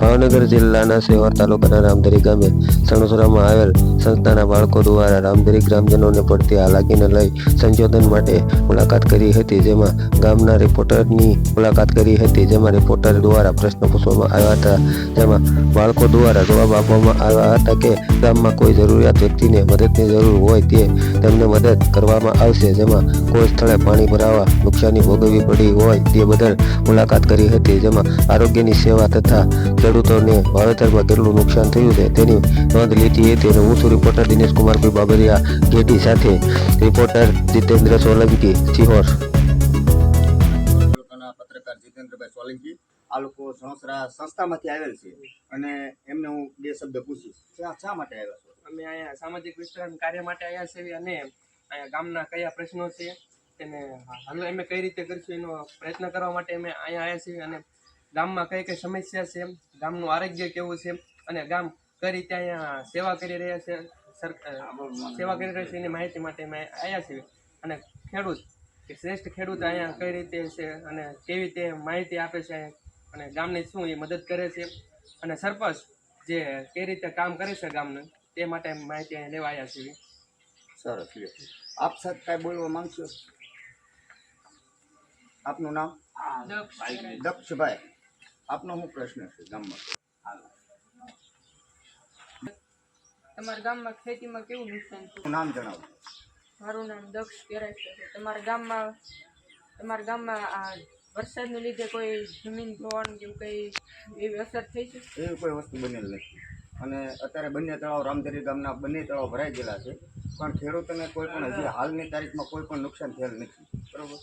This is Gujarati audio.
ભાવનગર જિલ્લાના સેવા તાલુકાના રામધરી ગામે સણોસરામાં આવેલ સંસ્થાના બાળકો દ્વારા રામધરી ગ્રામજનોને પડતી હાલાકીને લઈ સંશોધન માટે મુલાકાત કરી હતી, જેમાં ગામના રિપોર્ટરની મુલાકાત કરી હતી, જેમાં રિપોર્ટર દ્વારા પ્રશ્ન પૂછવામાં આવ્યા હતા, જેમાં બાળકો દ્વારા જવાબ આપવામાં આવ્યા હતા કે ગામમાં કોઈ જરૂરિયાત વ્યક્તિને મદદની જરૂર હોય તે તેમને મદદ કરવામાં આવશે, જેમાં કોઈ સ્થળે પાણી ભરાવા નુકસાની ભોગવવી પડી હોય તે બદલ મુલાકાત કરી હતી, જેમાં આરોગ્યની સેવા તથા ખેડૂતોને વાવેતરમાં કેટલું નુકસાન થયું છે તેની નોંધ લીધી હતી અને હું છું રિપોર્ટર દિનેશકુમારભાઈ બાબરિયા ગેટી સાથે રિપોર્ટર જીતેન્દ્ર સોલંકી સિહોર પત્રકાર જીતેન્દ્રભાઈ સોલંકી આ લોકો સણોસરા સંસ્થામાંથી આવેલ છે અને એમને હું બે શબ્દ પૂછીશ શા શા માટે આવ્યા છો? અમે અહીંયા સામાજિક વિસ્તરણ કાર્ય માટે આવ્યા છીએ અને અહીંયા ગામના કયા પ્રશ્નો છે તેને હલ અમે કઈ રીતે કરીશું એનો પ્રયત્ન કરવા માટે અમે અહીંયા આવ્યા છીએ અને ગામમાં કઈ કઈ સમસ્યા છે ગામનું આરોગ્ય કેવું છે અને ગામ કઈ રીતે અહીંયા સેવા કરી રહ્યા છે? સેવા કરી રહ્યા છે એની માહિતી માટે અમે આવ્યા છીએ. અને ખેડૂત કે શ્રેષ્ઠ ખેડૂત અહીંયા કઈ રીતે છે અને કેવી રીતે માહિતી આપે છે અને ગામને શું એ મદદ કરે છે અને સરપંચ જે કઈ રીતે કામ કરે છે ગામનું તે માટે માહિતી અહીં લેવા આવ્યા છીએ. સરસ આપ સાથે કાંઈ બોલવા માંગશો? આપનું નામ? દક્ષભાઈ. આપનો શું પ્રશ્ન છે ગામમાં? તમારા ગામમાં ખેતીમાં કેવું નુકસાન છે? નામ જણાવો. મારું નામ દક્ષ કેરાય છે. તમારા ગામમાં તમારા ગામમાં આ વરસાદને લીધે કોઈ જમીન ધોવાનું એવું કંઈ એવી અસર થઈ છે? એવી કોઈ વસ્તુ બનેલ નથી. અને અત્યારે બંને તળાવ રામધરી ગામના બંને તળાવ ભરાઈ ગયેલા છે. પણ ખેડૂતોને કોઈ પણ હજી હાલની તારીખમાં કોઈ પણ નુકસાન થયેલ નથી. બરોબર?